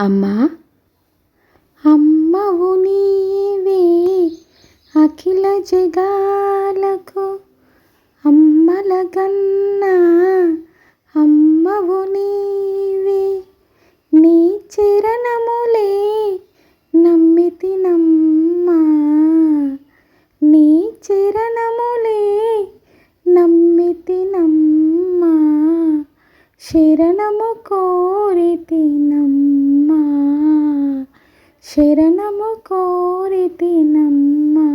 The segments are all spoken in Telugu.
అమ్మా? అమ్మవు నీవే అఖిల జగాలకు అమ్మల గన్నా అమ్మవు నీవే నీ చరణములే నమ్మితి నమ్మా. నీ చరణములే నమ్మితి నమ్మా. శరణము కోరితినమ్మా శరణము కోరితినమ్మా.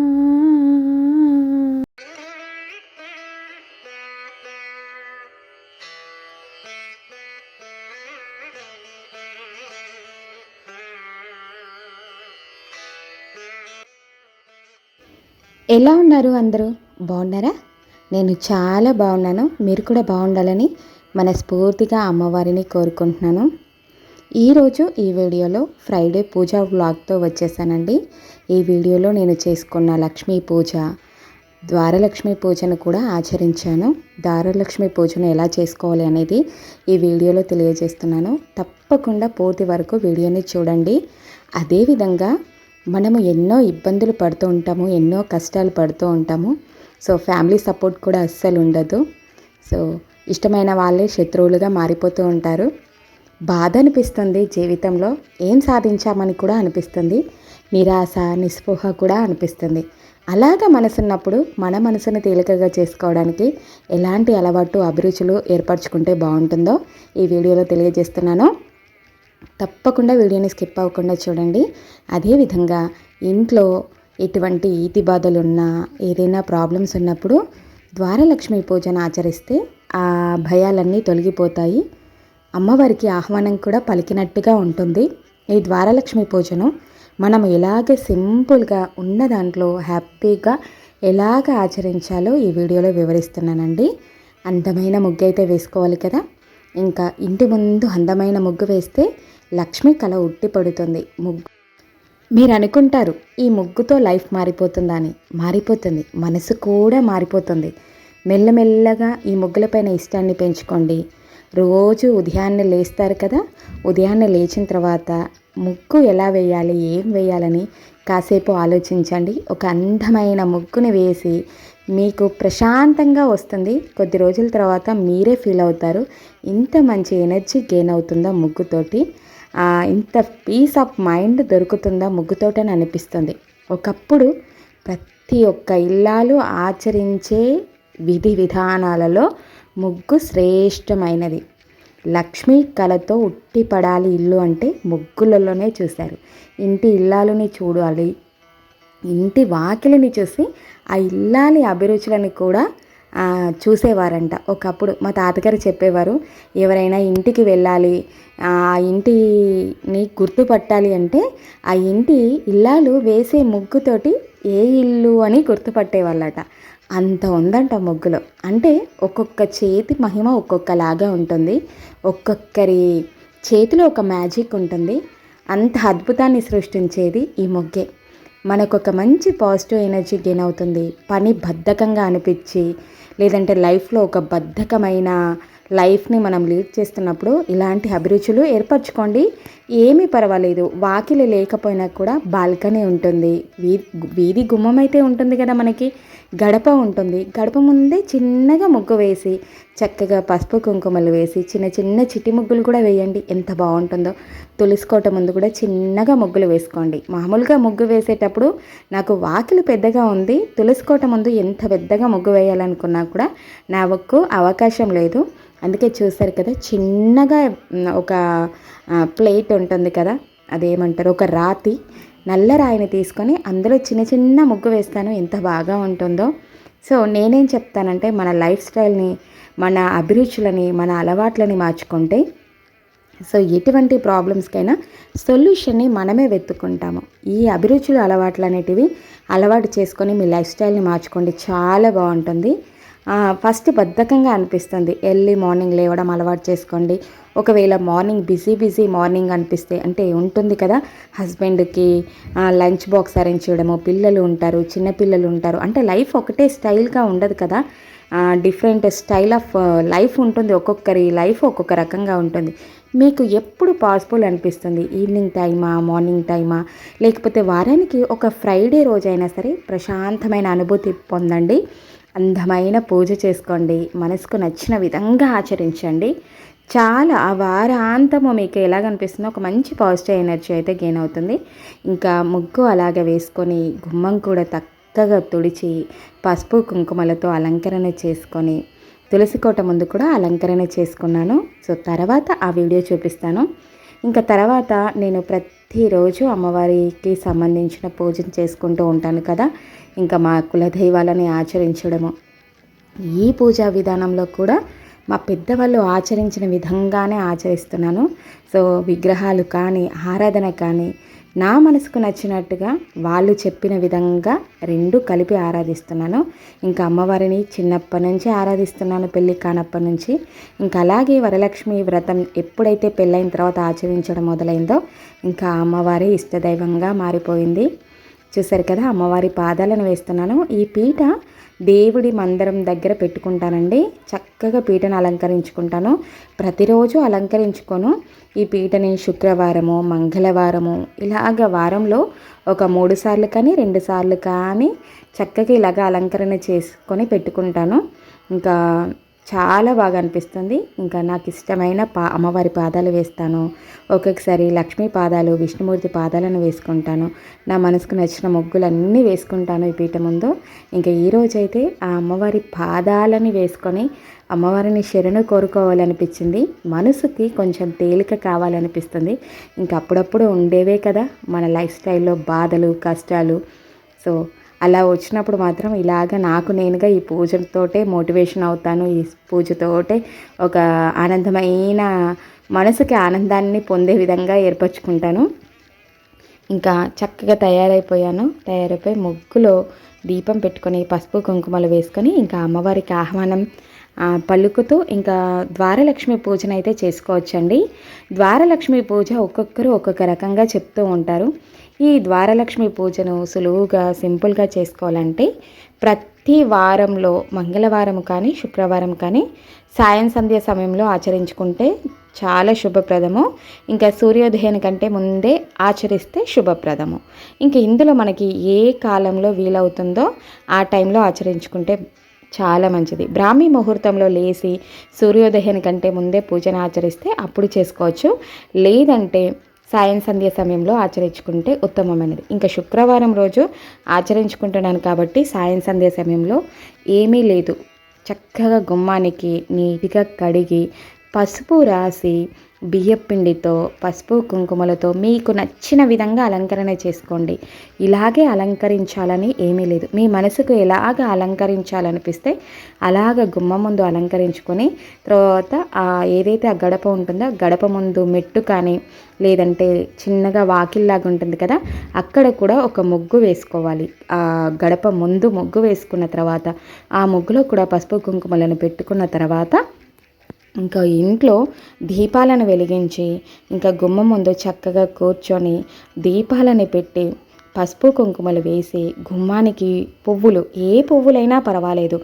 ఎలా ఉన్నారు అందరూ? బాగున్నారా? నేను చాలా బాగున్నాను. మీరు కూడా బాగుండాలని మనస్ఫూర్తిగా అమ్మవారిని కోరుకుంటున్నాను. ఈరోజు ఈ వీడియోలో ఫ్రైడే పూజ వ్లాగ్తో వచ్చేసానండి. ఈ వీడియోలో నేను చేసుకున్న లక్ష్మీ పూజ ద్వారలక్ష్మి పూజను కూడా ఆచరించాను. ద్వారలక్ష్మి పూజను ఎలా చేసుకోవాలి అనేది ఈ వీడియోలో తెలియజేస్తున్నాను. తప్పకుండా పూర్తి వరకు వీడియోని చూడండి. అదేవిధంగా మనము ఎన్నో ఇబ్బందులు పడుతూ ఉంటాము ఎన్నో కష్టాలు పడుతూ ఉంటాము. సో ఫ్యామిలీ సపోర్ట్ కూడా అస్సలు ఉండదు. సో ఇష్టమైన వాళ్ళే శత్రువులుగా మారిపోతూ ఉంటారు. బాధ అనిపిస్తుంది జీవితంలో. ఏం సాధించామని కూడా అనిపిస్తుంది. నిరాశ నిస్పృహ కూడా అనిపిస్తుంది. అలాగ మనసున్నప్పుడు మన మనసును తేలికగా చేసుకోవడానికి ఎలాంటి అలవాటు అభిరుచులు ఏర్పరచుకుంటే బాగుంటుందో ఈ వీడియోలో తెలియజేస్తున్నాను. తప్పకుండా వీడియోని స్కిప్ అవ్వకుండా చూడండి. అదేవిధంగా ఇంట్లో ఎటువంటి ఈతి బాధలు ఉన్నా ఏదైనా ప్రాబ్లమ్స్ ఉన్నప్పుడు ద్వారలక్ష్మి పూజను ఆచరిస్తే ఆ భయాలన్నీ తొలగిపోతాయి. అమ్మవారికి ఆహ్వానం కూడా పలికినట్టుగా ఉంటుంది. ఈ ద్వారలక్ష్మి పూజను మనం ఎలాగ సింపుల్గా ఉన్న దాంట్లో హ్యాపీగా ఎలాగ ఆచరించాలో ఈ వీడియోలో వివరిస్తున్నానండి. అందమైన ముగ్గు అయితే వేసుకోవాలి కదా. ఇంకా ఇంటి ముందు అందమైన ముగ్గు వేస్తే లక్ష్మి కళ ఉట్టి పడుతుంది. ముగ్గు మీరు అనుకుంటారు ఈ ముగ్గుతో లైఫ్ మారిపోతుందా అని. మారిపోతుంది. మనసు కూడా మారిపోతుంది. మెల్లమెల్లగా ఈ ముగ్గులపైన ఇష్టాన్ని పెంచుకోండి. రోజు ఉదయాన్నే లేస్తారు కదా. ఉదయాన్నే లేచిన తర్వాత ముగ్గు ఎలా వేయాలి ఏం వేయాలని కాసేపు ఆలోచించండి. ఒక అందమైన ముగ్గుని వేసి మీకు ప్రశాంతంగా వస్తుంది. కొద్ది రోజుల తర్వాత మీరే ఫీల్ అవుతారు. ఇంత మంచి ఎనర్జీ గెయిన్ అవుతుందా ముగ్గుతోటి? ఇంత పీస్ ఆఫ్ మైండ్ దొరుకుతుందా ముగ్గుతోటని అనిపిస్తుంది. ఒకప్పుడు ప్రతి ఒక్క ఇల్లాలు ఆచరించే విధి విధానాలలో ముగ్గు శ్రేష్టమైనది. లక్ష్మీ కళతో ఉట్టిపడాలి ఇల్లు అంటే ముగ్గులలోనే చూశారు. ఇంటి ఇల్లాలని చూడాలి ఇంటి వాకిలిని చూసి ఆ ఇల్లాలి అభిరుచులని కూడా చూసేవారంట. ఒకప్పుడు మా తాతగారు చెప్పేవారు ఎవరైనా ఇంటికి వెళ్ళాలి ఆ ఇంటిని గుర్తుపట్టాలి అంటే ఆ ఇంటి ఇల్లాలు వేసే ముగ్గుతోటి ఏ ఇల్లు అని గుర్తుపట్టేవాళ్ళట. అంత ఉందంట ముగ్గులో. అంటే ఒక్కొక్క చేతి మహిమ ఒక్కొక్కలాగా ఉంటుంది. ఒక్కొక్కరి చేతిలో ఒక మ్యాజిక్ ఉంటుంది. అంత అద్భుతాన్ని సృష్టించేది ఈ మొగ్గే. మనకు ఒక మంచి పాజిటివ్ ఎనర్జీ గెయిన్ అవుతుంది. పని బద్ధకంగా అనిపించి లేదంటే లైఫ్లో ఒక బద్ధకమైన లైఫ్ని మనం లీడ్ చేస్తున్నప్పుడు ఇలాంటి అభిరుచులు ఏర్పరచుకోండి. ఏమీ పర్వాలేదు. వాకిలి లేకపోయినా కూడా బాల్కనీ ఉంటుంది. వీధి వీధి గుమ్మం అయితే ఉంటుంది కదా మనకి. గడప ఉంటుంది. గడప ముందే చిన్నగా ముగ్గు వేసి చక్కగా పసుపు కుంకుమలు వేసి చిన్న చిన్న చిట్టి ముగ్గులు కూడా వేయండి. ఎంత బాగుంటుందో. తులుసుకోట ముందు కూడా చిన్నగా ముగ్గులు వేసుకోండి. మామూలుగా ముగ్గు వేసేటప్పుడు నాకు వాకిలి పెద్దగా ఉంది. తులసుకోట ముందు ఎంత పెద్దగా ముగ్గు వేయాలనుకున్నా కూడా నా ఒక్క అవకాశం లేదు. అందుకే చూసారు కదా చిన్నగా ఒక ప్లేట్ ఉంటుంది కదా అదేమంటారు? ఒక రాతి. నల్ల రాయిని తీసుకొని అందులో చిన్న చిన్న ముగ్గు వేస్తాను. ఎంత బాగా ఉంటుందో. సో నేనేం చెప్తానంటే మన లైఫ్ స్టైల్ని మన అభిరుచులని మన అలవాట్లని మార్చుకుంటే సో ఎటువంటి ప్రాబ్లమ్స్కైనా సొల్యూషన్ని మనమే వెతుక్కుంటాము. ఈ అభిరుచులు అలవాట్లు అనేటివి అలవాటు చేసుకొని మీ లైఫ్ స్టైల్ని మార్చుకోండి. చాలా బాగుంటుంది. ఫస్ట్ బద్ధకంగా అనిపిస్తుంది. ఎర్లీ మార్నింగ్ లేవడం అలవాటు చేసుకోండి. ఒకవేళ మార్నింగ్ బిజీ బిజీ మార్నింగ్ అనిపిస్తే అంటే ఉంటుంది కదా హస్బెండ్కి లంచ్ బాక్స్ అరేంజ్ చేయడము పిల్లలు ఉంటారు చిన్నపిల్లలు ఉంటారు అంటే లైఫ్ ఒకటే స్టైల్గా ఉండదు కదా. డిఫరెంట్ స్టైల్ ఆఫ్ లైఫ్ ఉంటుంది ఒక్కొక్కరి లైఫ్ ఒక్కొక్క రకంగా ఉంటుంది. మీకు ఎప్పుడు పాసిబుల్ అనిపిస్తుంది ఈవినింగ్ టైమా మార్నింగ్ టైమా? లేకపోతే వారానికి ఒక ఫ్రైడే రోజైనా సరే ప్రశాంతమైన అనుభూతి పొందండి అందమైన పూజ చేసుకోండి మనసుకు నచ్చిన విధంగా ఆచరించండి. చాలా ఆ వారాంతము మీకు ఎలాగనిపిస్తుందో ఒక మంచి పాజిటివ్ ఎనర్జీ అయితే గెయిన్ అవుతుంది. ఇంకా ముగ్గు అలాగే వేసుకొని గుమ్మం కూడా చక్కగా తుడిచి పసుపు కుంకుమలతో అలంకరణ చేసుకొని తులసి కోట ముందు కూడా అలంకరణ చేసుకున్నాను. సో తర్వాత ఆ వీడియో చూపిస్తాను. ఇంకా తర్వాత నేను ప్రతిరోజు అమ్మవారికి సంబంధించిన పూజను చేసుకుంటూ ఉంటాను కదా. ఇంకా మా కులదైవాలని ఆచరించడము. ఈ పూజా విధానంలో కూడా మా పెద్దవాళ్ళు ఆచరించిన విధంగానే ఆచరిస్తున్నాను. సో విగ్రహాలు కానీ ఆరాధన కానీ నా మనసుకు నచ్చినట్టుగా వాళ్ళు చెప్పిన విధంగా రెండు కలిపి ఆరాధిస్తున్నాను. ఇంకా అమ్మవారిని చిన్నప్పటి నుంచి ఆరాధిస్తున్నాను పెళ్ళి కానప్పటి నుంచి. ఇంకా అలాగే వరలక్ష్మి వ్రతం ఎప్పుడైతే పెళ్ళైన తర్వాత ఆచరించడం మొదలైందో ఇంకా అమ్మవారి ఇష్టదైవంగా మారిపోయింది. చూసారు కదా అమ్మవారి పాదాలను వేస్తున్నాను. ఈ పీట దేవుడి మందిరం దగ్గర పెట్టుకుంటానండి. చక్కగా పీటను అలంకరించుకుంటాను. ప్రతిరోజు అలంకరించుకోను. ఈ పీటని శుక్రవారము మంగళవారము ఇలాగ వారంలో ఒక మూడు సార్లు కానీ రెండు సార్లు కానీ చక్కగా ఇలాగ అలంకరణ చేసుకొని పెట్టుకుంటాను. ఇంకా చాలా బాగా అనిపిస్తుంది ఇంకా నాకు ఇష్టమైన పా అమ్మవారి పాదాలు వేస్తాను. ఒక్కొక్కసారి లక్ష్మీ పాదాలు విష్ణుమూర్తి పాదాలను వేసుకుంటాను. నా మనసుకు నచ్చిన ముగ్గులన్నీ వేసుకుంటాను ఈ పీఠ ముందు. ఇంకా ఈరోజైతే ఆ అమ్మవారి పాదాలని వేసుకొని అమ్మవారిని శరణు కోరుకోవాలనిపించింది. మనసుకి కొంచెం తేలిక కావాలనిపిస్తుంది. ఇంకా అప్పుడప్పుడు ఉండేవే కదా మన లైఫ్ స్టైల్లో బాధలు కష్టాలు. సో అలా వచ్చినప్పుడు మాత్రం ఇలాగ నాకు నేనుగా ఈ పూజతోటే మోటివేషన్ అవుతాను. ఈ పూజతోటే ఒక ఆనందమైన మనసుకి ఆనందాన్ని పొందే విధంగా ఏర్పరచుకుంటాను. ఇంకా చక్కగా తయారైపోయాను. తయారైపోయి ముగ్గులో దీపం పెట్టుకొని పసుపు కుంకుమలు వేసుకొని ఇంకా అమ్మవారికి ఆహ్వానం పలుకుతూ ఇంకా ద్వారలక్ష్మి పూజను అయితే చేసుకోవచ్చండి. ద్వారలక్ష్మి పూజ ఒక్కొక్కరు ఒక్కొక్క రకంగా చెప్తూ ఉంటారు. ఈ ద్వారలక్ష్మి పూజను సులువుగా సింపుల్గా చేసుకోవాలంటే ప్రతి వారంలో మంగళవారం కానీ శుక్రవారం కానీ సాయం సంధ్య సమయంలో ఆచరించుకుంటే చాలా శుభప్రదము. ఇంకా సూర్యోదయం కంటే ముందే ఆచరిస్తే శుభప్రదము. ఇంకా ఇందులో మనకి ఏ కాలంలో వీలవుతుందో ఆ టైంలో ఆచరించుకుంటే చాలా మంచిది. బ్రాహ్మీ ముహూర్తంలో లేచి సూర్యోదయం కంటే ముందే పూజను ఆచరిస్తే అప్పుడు చేసుకోవచ్చు. లేదంటే సాయం సంధ్య సమయంలో ఆచరించుకుంటే ఉత్తమమైనది. ఇంకా శుక్రవారం రోజు ఆచరించుకుంటున్నాను కాబట్టి సాయం సంధ్య సమయంలో ఏమీ లేదు. చక్కగా గుమ్మానికి నీట్గా కడిగి పసుపు రాసి బియ్యపిండితో పసుపు కుంకుమలతో మీకు నచ్చిన విధంగా అలంకరణ చేసుకోండి. ఇలాగే అలంకరించాలని ఏమీ లేదు. మీ మనసుకు ఎలాగ అలంకరించాలనిపిస్తే అలాగ గుమ్మ ముందు అలంకరించుకొని తర్వాత ఏదైతే ఆ గడప ఉంటుందో గడప ముందు మెట్టు కానీ లేదంటే చిన్నగా వాకిల్లాగా ఉంటుంది కదా అక్కడ కూడా ఒక ముగ్గు వేసుకోవాలి. ఆ గడప ముందు ముగ్గు వేసుకున్న తర్వాత ఆ ముగ్గులో కూడా పసుపు కుంకుమలను పెట్టుకున్న తర్వాత ఇంకా ఇంట్లో దీపాలను వెలిగించి ఇంకా గుమ్మ ముందు చక్కగా కూర్చొని దీపాలని పెట్టి పసుపు కుంకుమలు వేసి గుమ్మానికి పువ్వులు ఏ పువ్వులైనా పర్వాలేదు.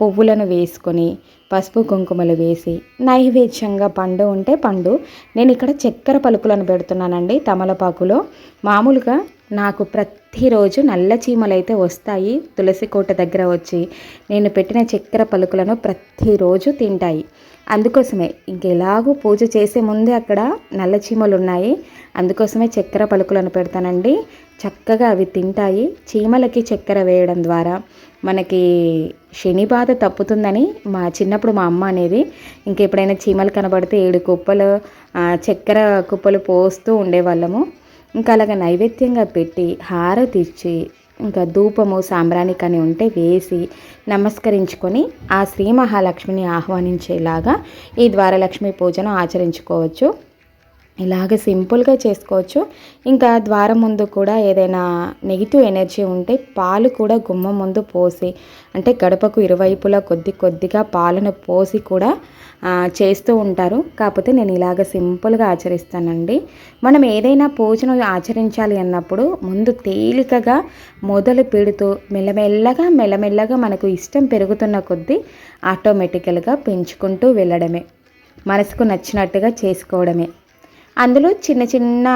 పువ్వులను వేసుకొని పసుపు కుంకుమలు వేసి నైవేద్యంగా పండు ఉంటే పండు. నేను ఇక్కడ చక్కెర పలుకులను పెడుతున్నానండి తమలపాకులో. మామూలుగా నాకు ప్రతిరోజు నల్ల చీమలు అయితే వస్తాయి తులసి కోట దగ్గర వచ్చి నేను పెట్టిన చక్కెర పలుకులను ప్రతిరోజు తింటాయి. అందుకోసమే ఇంకెలాగూ పూజ చేసే ముందే అక్కడ నల్ల చీమలు ఉన్నాయి అందుకోసమే చక్కెర పలుకులను పెడతానండి. చక్కగా అవి తింటాయి. చీమలకి చక్కెర వేయడం ద్వారా మనకి శని బాధ తప్పుతుందని మా చిన్నప్పుడు మా అమ్మ అనేది ఇంకెప్పుడైనా చీమలు కనబడితే ఏడు కుప్పలు చక్కెర కుప్పలు పోస్తూ ఉండేవాళ్ళము. ఇంకా అలాగ నైవేద్యంగా పెట్టి హారతి ఇచ్చి ఇంకా ధూపము సాంబ్రాణి కానీ ఉంటే వేసి నమస్కరించుకొని ఆ శ్రీ మహాలక్ష్మిని ఆహ్వానించేలాగా ఈ ద్వారలక్ష్మి పూజను ఆచరించుకోవచ్చు. ఇలాగ సింపుల్గా చేసుకోవచ్చు. ఇంకా ద్వారం ముందు కూడా ఏదైనా నెగిటివ్ ఎనర్జీ ఉంటే పాలు కూడా గుమ్మం ముందు పోసి అంటే గడపకు ఇరువైపులా కొద్ది కొద్దిగా పాలను పోసి కూడా చేస్తూ ఉంటారు. కాకపోతే నేను ఇలాగ సింపుల్గా ఆచరిస్తానండి. మనం ఏదైనా పూజను ఆచరించాలి అన్నప్పుడు ముందు తేలికగా మొదలు పెడుతూ మెల్లమెల్లగా మెల్లమెల్లగా మనకు ఇష్టం పెరుగుతున్న కొద్దీ ఆటోమేటికల్గా పెంచుకుంటూ వెళ్ళడమే. మనసుకు నచ్చినట్టుగా చేసుకోవడమే. అందులో చిన్న చిన్న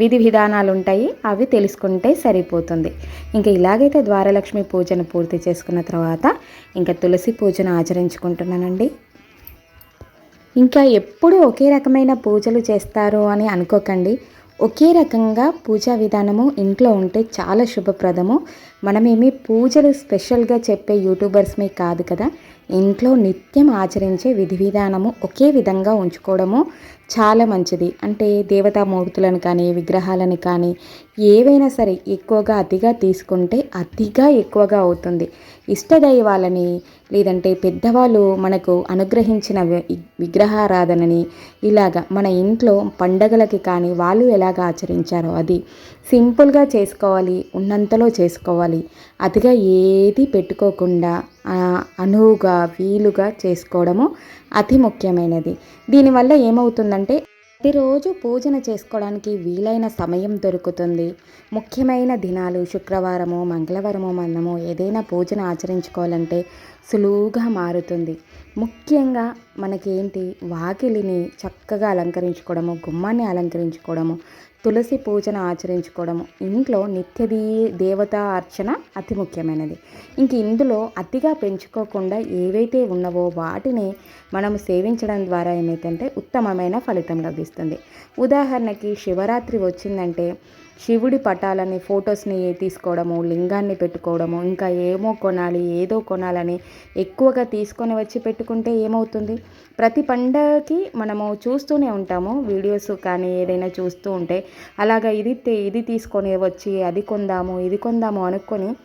విధి విధానాలు ఉంటాయి. అవి తెలుసుకుంటే సరిపోతుంది. ఇంకా ఇలాగైతే ద్వారలక్ష్మి పూజను పూర్తి చేసుకున్న తర్వాత ఇంకా తులసి పూజను ఆచరించుకుంటున్నానండి. ఇంకా ఎప్పుడు ఒకే రకమైన పూజలు చేస్తారు అని అనుకోకండి. ఒకే రకంగా పూజా విధానము ఇంట్లో ఉంటే చాలా శుభప్రదము. మనమేమి పూజలు స్పెషల్గా చెప్పే యూట్యూబర్స్మే కాదు కదా. ఇంట్లో నిత్యం ఆచరించే విధి విధానము ఒకే విధంగా ఉంచుకోవడము చాలా మంచిది. అంటే దేవతామూర్తులను కానీ విగ్రహాలను కానీ ఏవైనా సరే ఎక్కువగా అతిగా తీసుకుంటే అతిగా ఎక్కువగా అవుతుంది. ఇష్టదైవాలని లేదంటే పెద్దవాళ్ళు మనకు అనుగ్రహించిన విగ్రహారాధనని ఇలాగా మన ఇంట్లో పండగలకి కానీ వాళ్ళు ఎలాగ ఆచరించారో అది సింపుల్గా చేసుకోవాలి ఉన్నంతలో చేసుకోవాలి. అతిగా ఏది పెట్టుకోకుండా అనువుగా వీలుగా చేసుకోవడము అతి ముఖ్యమైనది. దీనివల్ల ఏమవుతుందంటే ప్రతిరోజు పూజన చేసుకోవడానికి వీలైన సమయం దొరుకుతుంది. ముఖ్యమైన దినాలు శుక్రవారము మంగళవారము మనము ఏదైనా పూజన ఆచరించుకోవాలంటే సులువుగా మారుతుంది. ముఖ్యంగా మనకేంటి? వాకిలిని చక్కగా అలంకరించుకోవడము గుమ్మాన్ని అలంకరించుకోవడము తులసి పూజను ఆచరించుకోవడము ఇంట్లో నిత్యదీ దేవతా అర్చన అతి ముఖ్యమైనది. ఇంక ఇందులో అతిగా పెంచుకోకుండా ఏవైతే ఉన్నవో వాటిని మనం సేవించడం ద్వారా ఏమైతే ఉత్తమమైన ఫలితం లభిస్తుంది. ఉదాహరణకి శివరాత్రి వచ్చిందంటే శివుడి పటాలని ఫొటోస్ని తీసుకోవడము లింగాన్ని పెట్టుకోవడము ఇంకా ఏమో కొనాలి ఏదో కొనాలని ఎక్కువగా తీసుకొని వచ్చి పెట్టుకుంటే ఏమవుతుంది? ప్రతి పండగకి మనము చూస్తూనే ఉంటాము వీడియోస్ కానీ ఏదైనా చూస్తూ ఉంటే. అలాగా ఇది ఇది తీసుకొని వచ్చి అది కొందాము ఇది కొందాము అనుకొని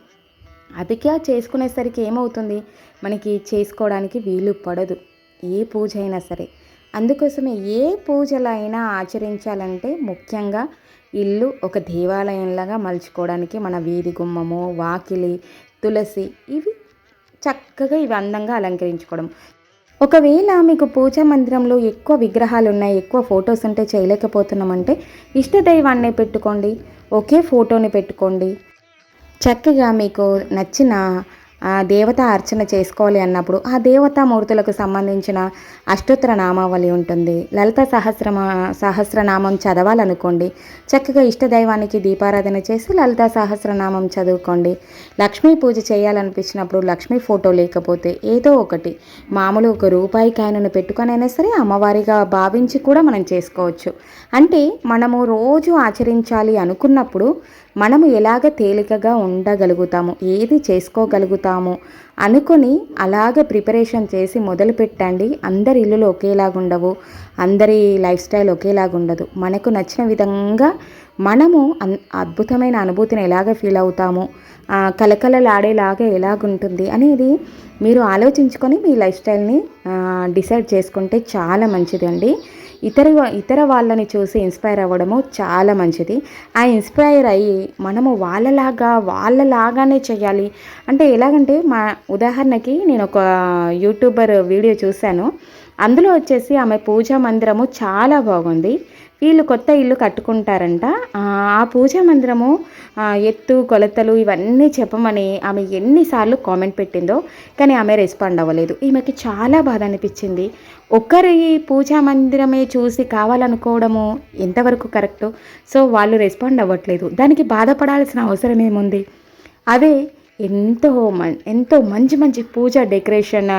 అదిగా చేసుకునేసరికి ఏమవుతుంది? మనకి చేసుకోవడానికి వీలు పడదు ఏ పూజ అయినా సరే. అందుకోసమే ఏ పూజలైనా ఆచరించాలంటే ముఖ్యంగా ఇల్లు ఒక దేవాలయంలాగా మలుచుకోవడానికి మన వీధి గుమ్మము వాకిలి తులసి ఇవి చక్కగా ఇవి అందంగా అలంకరించుకోవడం. ఒకవేళ మీకు పూజా మందిరంలో ఎక్కువ విగ్రహాలు ఉన్నాయి ఎక్కువ ఫొటోస్ ఉంటే చేయలేకపోతున్నామంటే ఇష్టదైవాన్నే పెట్టుకోండి ఒకే ఫోటోని పెట్టుకోండి. చక్కగా మీకు నచ్చిన దేవత అర్చన చేసుకోవాలి అన్నప్పుడు ఆ దేవతామూర్తులకు సంబంధించిన అష్టోత్తర నామావళి ఉంటుంది. లలిత సహస్రమ సహస్రనామం చదవాలనుకోండి. చక్కగా ఇష్టదైవానికి దీపారాధన చేసి లలిత సహస్రనామం చదువుకోండి. లక్ష్మీ పూజ చేయాలనిపించినప్పుడు లక్ష్మీ ఫోటో లేకపోతే ఏదో ఒకటి మామూలు ఒక రూపాయి కాయనను పెట్టుకొనైనా సరే అమ్మవారిగా భావించి కూడా మనం చేసుకోవచ్చు. అంటే మనము రోజు ఆచరించాలి అనుకున్నప్పుడు మనము ఎలాగ తేలికగా ఉండగలుగుతాము? ఏది చేసుకోగలుగుతాము? అనుకొని అలాగ ప్రిపరేషన్ చేసి మొదలు పెట్టండి అందరి ఇల్లులు ఒకేలాగుండవు. అందరి లైఫ్ స్టైల్ ఒకేలాగుండదు. మనకు నచ్చిన విధంగా మనము అద్భుతమైన అనుభూతిని ఎలాగ ఫీల్ అవుతాము? కలకలలాడేలాగా ఎలాగుంటుంది అనేది మీరు ఆలోచించుకొని మీ లైఫ్ స్టైల్ని డిసైడ్ చేసుకుంటే చాలా మంచిదండి. ఇతర ఇతర వాళ్ళని చూసి ఇన్స్పైర్ అవ్వడము చాలా మంచిది. ఆ ఇన్స్పైర్ అయ్యి మనము వాళ్ళలాగా వాళ్ళలాగానే చేయాలి అంటే ఎలాగంటే మా ఉదాహరణకి నేను ఒక యూట్యూబర్ వీడియో చూశాను. అందులో వచ్చేసి ఆమె పూజా మందిరము చాలా బాగుంది. వీళ్ళు కొత్త ఇల్లు కట్టుకుంటారంట. ఆ పూజా మందిరము ఎత్తు కొలతలు ఇవన్నీ చెప్పమని ఆమె ఎన్నిసార్లు కామెంట్ పెట్టిందో కానీ ఆమె రెస్పాండ్ అవ్వలేదు. ఈమెకి చాలా బాధ అనిపించింది. ఒకరి పూజా మందిరమే చూసి కావాలనుకోవడము ఎంతవరకు కరెక్ట్? సో వాళ్ళు రెస్పాండ్ అవ్వట్లేదు. దానికి బాధపడాల్సిన అవసరం ఏముంది? అదే ఎంతో ఎంతో మంచి మంచి పూజ డెకరేషన్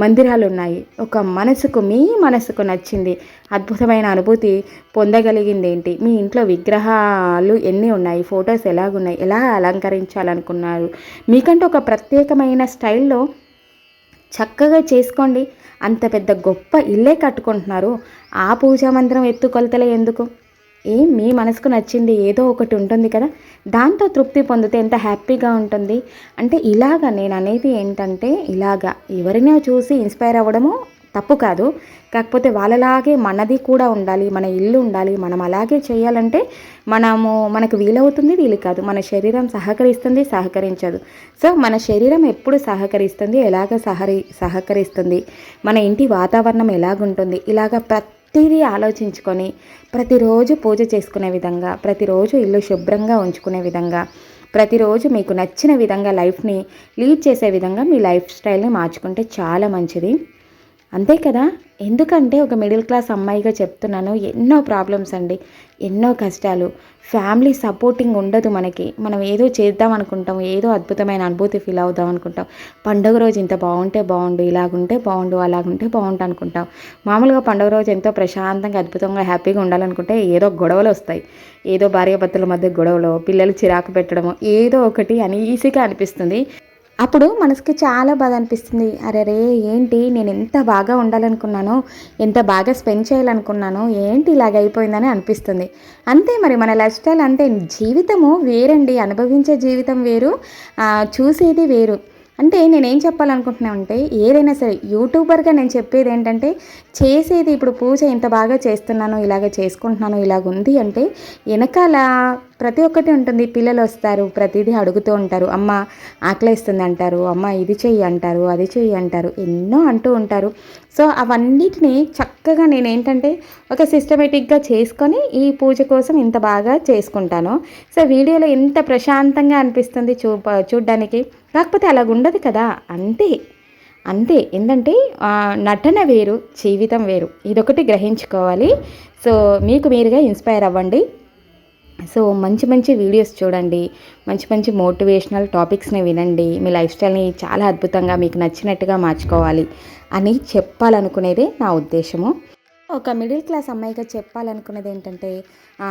మందిరాలు ఉన్నాయి ఒక మనసుకు మీ మనసుకు నచ్చింది. అద్భుతమైన అనుభూతి పొందగలిగింది ఏంటి? మీ ఇంట్లో విగ్రహాలు ఎన్ని ఉన్నాయి? ఫొటోస్ ఎలాగున్నాయి? ఎలా అలంకరించాలనుకున్నారు? మీకంటే ఒక ప్రత్యేకమైన స్టైల్లో చక్కగా చేసుకోండి. అంత పెద్ద గొప్ప ఇల్లే కట్టుకుంటున్నారు. ఆ పూజా మందిరం ఎత్తు కొలతలే ఎందుకు? ఏం మీ మనసుకు నచ్చింది ఏదో ఒకటి ఉంటుంది కదా? దాంతో తృప్తి పొందితే ఎంత హ్యాపీగా ఉంటుంది. అంటే ఇలాగా నేను అనేది ఏంటంటే ఇలాగా ఎవరినో చూసి ఇన్స్పైర్ అవ్వడము తప్పు కాదు. కాకపోతే వాళ్ళలాగే మనది కూడా ఉండాలి మన ఇల్లు ఉండాలి మనం అలాగే చేయాలంటే మనము మనకు వీలవుతుంది వీలు కాదు. మన శరీరం సహకరిస్తుంది సహకరించదు. సో మన శరీరం ఎప్పుడు సహకరిస్తుంది ఎలాగ సహరి సహకరిస్తుంది? మన ఇంటి వాతావరణం ఎలాగుంటుంది? ఇలాగ ప్రతిదీ ఆలోచించుకొని ప్రతిరోజు పూజ చేసుకునే విధంగా ప్రతిరోజు ఇల్లు శుభ్రంగా ఉంచుకునే విధంగా ప్రతిరోజు మీకు నచ్చిన విధంగా లైఫ్ని లీడ్ చేసే విధంగా మీ లైఫ్ స్టైల్ని మార్చుకుంటే చాలా మంచిది. అంతే కదా? ఎందుకంటే ఒక మిడిల్ క్లాస్ అమ్మాయిగా చెప్తున్నాను ఎన్నో ప్రాబ్లమ్స్ అండి ఎన్నో కష్టాలు. ఫ్యామిలీ సపోర్టింగ్ ఉండదు మనకి. మనం ఏదో చేద్దాం అనుకుంటాం ఏదో అద్భుతమైన అనుభూతి ఫీల్ అవుదాం అనుకుంటాం. పండుగ రోజు ఇంత బాగుంటే బాగుండు ఇలాగుంటే బాగుండు అలాగుంటే బాగుంటు అనుకుంటాం. మామూలుగా పండుగ రోజు ఎంతో ప్రశాంతంగా అద్భుతంగా హ్యాపీగా ఉండాలనుకుంటే ఏదో గొడవలు వస్తాయి. ఏదో భార్యాభర్తల మధ్య గొడవలు పిల్లలు చిరాకు పెట్టడము ఏదో ఒకటి అని ఈజీగా అనిపిస్తుంది. అప్పుడు మనసుకి చాలా బాధ అనిపిస్తుంది. అరే రే ఏంటి? నేను ఎంత బాగా ఉండాలనుకున్నానో ఎంత బాగా స్పెండ్ చేయాలనుకున్నానో ఏంటి ఇలాగ అయిపోయిందని అనిపిస్తుంది. అంతే మరి మన లైఫ్ స్టైల్ అంతే జీవితము వేరండి. అనుభవించే జీవితం వేరు చూసేది వేరు. అంటే నేనేం చెప్పాలనుకుంటున్నా అంటే ఏదైనా సరే యూట్యూబర్గా నేను చెప్పేది ఏంటంటే చేసేది ఇప్పుడు పూజ ఇంత బాగా చేస్తున్నాను ఇలాగ చేసుకుంటున్నాను ఇలాగ ఉంది అంటే వెనకాల ప్రతి ఒక్కటి ఉంటుంది. పిల్లలు వస్తారు ప్రతిదీ అడుగుతూ ఉంటారు. అమ్మ ఆకలిస్తుంది అంటారు అమ్మ ఇది చెయ్యి అంటారు అది చెయ్యి అంటారు ఎన్నో అంటూ ఉంటారు. సో అవన్నిటిని చక్కగా నేను ఏంటంటే ఒక సిస్టమేటిక్గా చేసుకొని ఈ పూజ కోసం ఇంత బాగా చేసుకుంటాను. సో వీడియోలో ఎంత ప్రశాంతంగా అనిపిస్తుంది చూ చూడ్డానికి. కాకపోతే అలాగ ఉండదు కదా. అంతే. అంతే. ఏంటంటే నటన వేరు జీవితం వేరు. ఇదొకటి గ్రహించుకోవాలి. సో మీకు మీరుగా ఇన్స్పైర్ అవ్వండి. సో మంచి మంచి వీడియోస్ చూడండి. మంచి మంచి మోటివేషనల్ టాపిక్స్ని వినండి. మీ లైఫ్ స్టైల్ని చాలా అద్భుతంగా మీకు నచ్చినట్టుగా మార్చుకోవాలి అని చెప్పాలనుకునేదే నా ఉద్దేశము. ఒక మిడిల్ క్లాస్ అమ్మాయిగా చెప్పాలనుకున్నది ఏంటంటే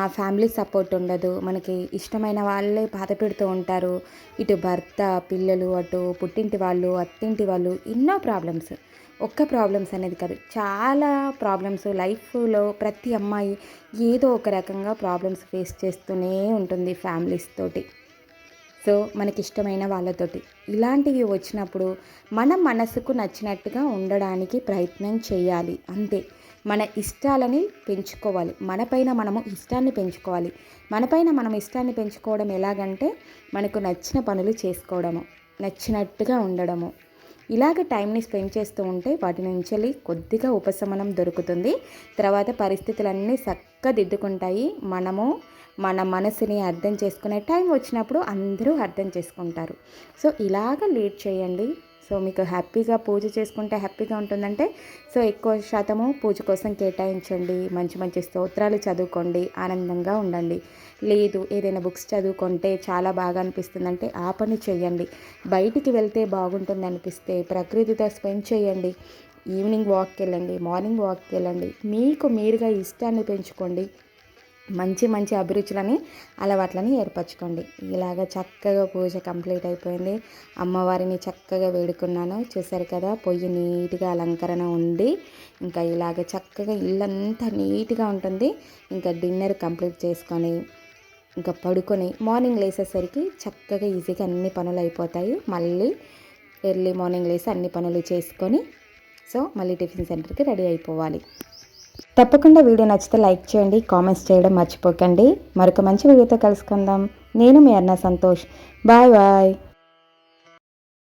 ఫ్యామిలీ సపోర్ట్ ఉండదు. మనకి ఇష్టమైన వాళ్ళే బాధ పెడుతూ ఉంటారు. ఇటు భర్త పిల్లలు అటు పుట్టింటి వాళ్ళు అత్తింటి వాళ్ళు ఎన్నో ప్రాబ్లమ్స్ ఒక్క ప్రాబ్లమ్స్ అనేది కాదు. చాలా ప్రాబ్లమ్స్ లైఫ్లో ప్రతి అమ్మాయి ఏదో ఒక రకంగా ప్రాబ్లమ్స్ ఫేస్ చేస్తూనే ఉంటుంది ఫ్యామిలీస్ తోటి. సో మనకి ఇష్టమైన వాళ్ళతోటి. ఇలాంటివి వచ్చినప్పుడు మన మనసుకు నచ్చినట్టుగా ఉండడానికి ప్రయత్నం చేయాలి. అంతే. మన ఇష్టాలని పెంచుకోవాలి. మనపైన మనము ఇష్టాన్ని పెంచుకోవాలి. మనపైన మనం ఇష్టాన్ని పెంచుకోవడం ఎలాగంటే మనకు నచ్చిన పనులు చేసుకోవడము నచ్చినట్టుగా ఉండడము. ఇలాగ టైంని స్పెండ్ చేస్తూ ఉంటే వాటి నుంచి కొద్దిగా ఉపశమనం దొరుకుతుంది. తర్వాత పరిస్థితులన్నీ చక్కదిద్దుకుంటాయి. మనము మన మనసుని అర్థం చేసుకునే టైం వచ్చినప్పుడు అందరూ అర్థం చేసుకుంటారు. సో ఇలాగ లీడ్ చేయండి. సో మీకు హ్యాపీగా పూజ చేసుకుంటే హ్యాపీగా ఉంటుందంటే సో ఎక్కువ శాతము పూజ కోసం కేటాయించండి. మంచి మంచి స్తోత్రాలు చదువుకోండి. ఆనందంగా ఉండండి. లేదు ఏదైనా బుక్స్ చదువుకుంటే చాలా బాగా అనిపిస్తుందంటే ఆ పని చేయండి. బయటికి వెళ్తే బాగుంటుంది అనిపిస్తే ప్రకృతితో స్పెండ్ చేయండి. ఈవినింగ్ వాక్కి వెళ్ళండి మార్నింగ్ వాక్కి వెళ్ళండి మీకు మీరుగా ఇష్టాన్ని పెంచుకోండి. మంచి మంచి అభిరుచులని అలవాట్లని ఏర్పరచుకోండి. ఇలాగ చక్కగా పూజ కంప్లీట్ అయిపోయింది. అమ్మవారిని చక్కగా వేడుకున్నాను. చూసారు కదా పొయ్యి నీట్గా అలంకరణ ఉంది. ఇంకా ఇలాగ చక్కగా ఇల్లంతా నీట్గా ఉంటుంది. ఇంకా డిన్నర్ కంప్లీట్ చేసుకొని ఇంకా పడుకొని మార్నింగ్ లేసేసరికి చక్కగా ఈజీగా అన్ని పనులు అయిపోతాయి. మళ్ళీ ఎర్లీ మార్నింగ్ లేసి అన్ని పనులు చేసుకొని సో మళ్ళీ టిఫిన్ సెంటర్కి రెడీ అయిపోవాలి. తప్పకుండా వీడియో నచ్చితే లైక్ చేయండి కామెంట్స్ చేయడం మర్చిపోకండి. మరొక మంచి వీడియోతో కలుసుకుందాం. నేను మీ అన్న సంతోష్. Bye bye.